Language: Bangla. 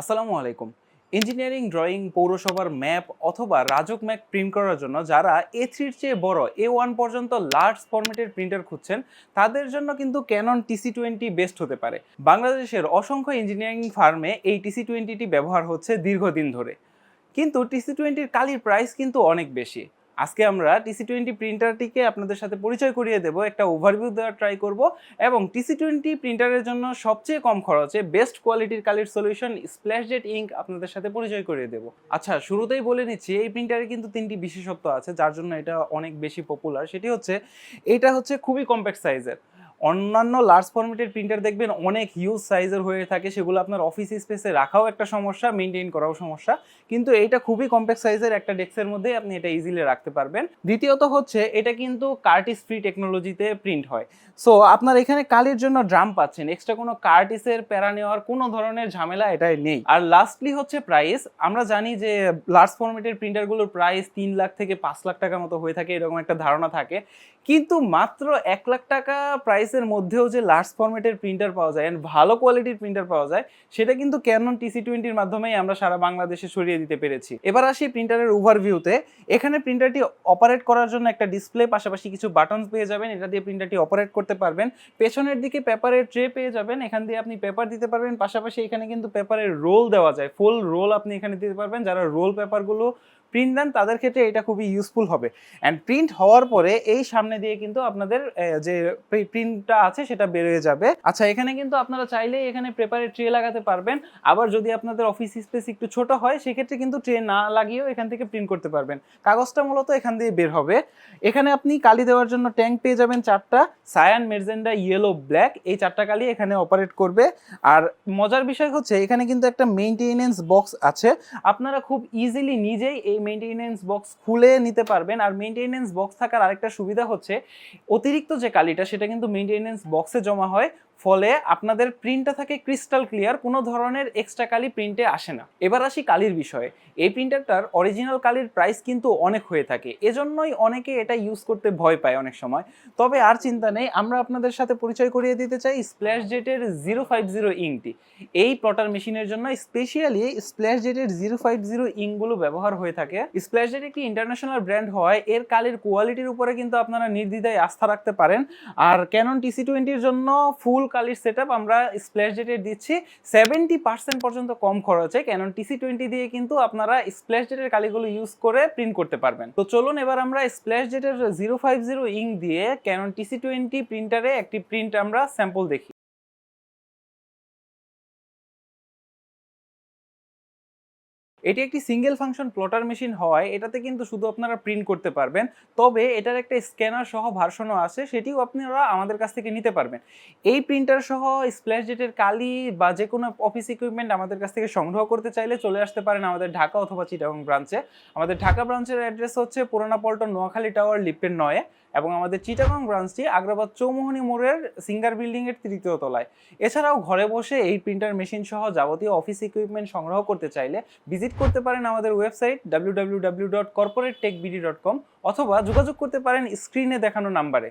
আসসালামু আলাইকুম। ইঞ্জিনিয়ারিং, ড্রয়িং, পৌরসভার ম্যাপ অথবা রাজক ম্যাপ প্রিন্ট করার জন্য যারা এ থ্রির চেয়ে বড় এ ওয়ান পর্যন্ত লার্জ ফরম্যাটের প্রিন্টার খুঁজছেন, তাদের জন্য কিন্তু ক্যানন টিসি টোয়েন্টি বেস্ট হতে পারে। বাংলাদেশের অসংখ্য ইঞ্জিনিয়ারিং ফার্মে এই টিসি টোয়েন্টিটি ব্যবহার হচ্ছে দীর্ঘদিন ধরে। কিন্তু টিসি টোয়েন্টির কালির প্রাইস কিন্তু অনেক বেশি। আজকে আমরা টিসি টোয়েন্টি প্রিন্টারটিকে আপনাদের সাথে পরিচয় করিয়ে দেব, একটা ওভারভিউ দেওয়ার ট্রাই করব এবং টিসি টোয়েন্টি প্রিন্টারের জন্য সবচেয়ে কম খরচে বেস্ট কোয়ালিটির কালির সলিউশন স্প্ল্যাশ জেট ইঙ্ক আপনাদের সাথে পরিচয় করিয়ে দেব। আচ্ছা শুরুতেই বলে নিচ্ছি এই প্রিন্টারে কিন্তু তিনটি বিশেষত্ব আছে, যার জন্য এটা অনেক বেশি পপুলার সেটি হচ্ছে এটা হচ্ছে খুবই কম্প্যাক্ট সাইজের অন্যান্য লার্জ ফরম্যাটের প্রিন্টার দেখবেন অনেক হিউজ সাইজের হয়ে থাকে, সেগুলো আপনার অফিস স্পেসে রাখাও একটা সমস্যা মেনটেন করাও সমস্যা। কিন্তু এটা খুবই কম্প্যাক্ট সাইজের একটা ডেস্কের মধ্যে আপনি এটা ইজিলি রাখতে পারবেন। দ্বিতীয়ত হচ্ছে, এটা কিন্তু কার্টিস ফ্রি টেকনোলজিতে প্রিন্ট হয়। সো আপনার এখানে কালির জন্য ড্রাম পাচ্ছেন এক্সট্রা কোনো কার্টিসের প্যারা নেওয়ার কোনো ধরনের ঝামেলা এটাই নেই। আর লাস্টলি হচ্ছে প্রাইস আমরা জানি যে লার্জ ফরম্যাটের প্রিন্টারগুলোর প্রাইস তিন লাখ থেকে পাঁচ লাখ টাকার মতো হয়ে থাকে, এরকম একটা ধারণা থাকে। কিন্তু মাত্র এক লাখ টাকা প্রাইসের মধ্যেও যে লার্জ ফরম্যাটের প্রিন্টার পাওয়া যায় অ্যান্ড ভালো কোয়ালিটির প্রিন্টার পাওয়া যায়, সেটা কিন্তু ক্যানন টিসি টোয়েন্টির মাধ্যমেই আমরা সারা বাংলাদেশে সরিয়ে দিতে পেরেছি। এবার আসি প্রিন্টারের ওভারভিউতে এখানে প্রিন্টারটি অপারেট করার জন্য একটা ডিসপ্লে পাশাপাশি কিছু বাটন পেয়ে যাবেন, এটা দিয়ে প্রিন্টারটি অপারেট করতে পারবেন। পেছনের দিকে পেপারের ট্রে পেয়ে যাবেন, এখান দিয়ে আপনি পেপার দিতে পারবেন, পাশাপাশি এখানে কিন্তু পেপারের রোল দেওয়া যায়। ফুল রোল আপনি এখানে দিতে পারবেন, যারা রোল পেপারগুলো প্রিন্ট দেন, তাদের ক্ষেত্রে এটা খুবই ইউজফুল হবে। অ্যান্ড প্রিন্ট হওয়ার পরে এই সামনে দিয়ে কিন্তু আপনাদের যে প্রিন্টটা আছে সেটা বেরোয় যাবে। আচ্ছা এখানে কিন্তু আপনারা চাইলেই এখানে পেপারের ট্রে লাগাতে পারবেন। আবার যদি আপনাদের অফিস স্পেস একটু ছোট হয়, সেক্ষেত্রে কিন্তু ট্রে না লাগিয়েও এখান থেকে প্রিন্ট করতে পারবেন। কাগজটা মূলত এখান দিয়ে বের হবে। এখানে আপনি কালি দেওয়ার জন্য ট্যাঙ্ক পেয়ে যাবেন চারটা। সায়ান মেরজেন্ডা ইয়েলো ব্ল্যাক এই চারটা কালি এখানে অপারেট করবে। আর মজার বিষয় হচ্ছে, এখানে কিন্তু একটা মেনটেনেন্স বক্স আছে। আপনারা খুব ইজিলি নিজেই এই মেইনটেনেন্স বক্স খুলে নিতে পারবেন। আর মেনটেনেন্স বক্স থাকার আরেকটা সুবিধা হচ্ছে, অতিরিক্ত যে কালিটা, সেটা কিন্তু মেনটেনেন্স বক্সে জমা হয়। ফলে আপনাদের প্রিন্টটা থাকে ক্রিস্টাল ক্লিয়ার কোনো ধরনের এক্সট্রা কালি প্রিন্টে আসে না। এবার আসি কালির বিষয়ে। এই প্রিন্টারটার অরিজিনাল কালির প্রাইস কিন্তু অনেক হয়ে থাকে। এজন্যই অনেকে এটা ইউজ করতে ভয় পায় অনেক সময়। তবে আর চিন্তা নেই, আমরা আপনাদের সাথে পরিচয় করিয়ে দিতে চাই স্প্ল্যাশ জেটের জিরো ফাইভ জিরো ইংটি এই প্লটার মেশিনের জন্য স্পেশালি স্প্ল্যাশ জেটের জিরো ফাইভ জিরো ইংগুলো ব্যবহার হয়ে থাকে। স্প্ল্যাশ জেট একটি ইন্টারন্যাশনাল ব্র্যান্ড হয়, এর কালির কোয়ালিটির উপরে কিন্তু আপনারা নির্দ্বিধায় আস্থা রাখতে পারেন। আর ক্যানন টিসি টোয়েন্টির জন্য ফুল কালির সেট আমরা স্প্ল্যাশ জেটের দিচ্ছি। সেভেন্টি পার্সেন্ট পর্যন্ত কম খরচে ক্যানন টিসি টোয়েন্টি দিয়ে কিন্তু আপনারা স্প্ল্যাশ জেটের কালিগুলো ইউজ করে প্রিন্ট করতে পারবেন। তো চলুন এবার আমরা স্প্ল্যাশ জেটের জিরো ফাইভ জিরো ইং দিয়ে ক্যানন টিসি টোয়েন্টি প্রিন্টারে একটি প্রিন্ট আমরা স্যাম্পল দেখি। এটি একটি সিঙ্গেল ফাংশন প্লটার মেশিন হওয়ায় এটাতে কিন্তু শুধু আপনারা প্রিন্ট করতে পারবেন, তবে এটার একটা স্ক্যানার সহ ভার্সনও আছে, সেটিও আপনারা আমাদের কাছ থেকে নিতে পারবেন। এই প্রিন্টার সহ স্প্ল্যাশ জেটের কালি বা যে কোনো অফিস ইকুইপমেন্ট আমাদের কাছ থেকে সংগ্রহ করতে চাইলে চলে আসতে পারেন আমাদের ঢাকা অথবা চিটাগং ব্রাঞ্চে আমাদের ঢাকা ব্রাঞ্চের অ্যাড্রেস হচ্ছে পুরানা পল্টন নোয়াখালী টাওয়ার লিফটের নয়ে এবং আমাদের চিটাগং ব্রাঞ্চটি আগ্রাবাদ চৌমোহনী মোড়ের সিঙ্গার বিল্ডিং এর তৃতীয় তলায়। এছাড়াও ঘরে বসে এই প্রিন্টার মেশিন সহ যাবতীয় অফিস ইকুইপমেন্ট সংগ্রহ করতে চাইলে ভিজিট করতে পারেন আমাদের website W W W dot corporate tech BD dot com অথবা যোগাযোগ করতে পারেন স্ক্রিনে দেখানো নাম্বারে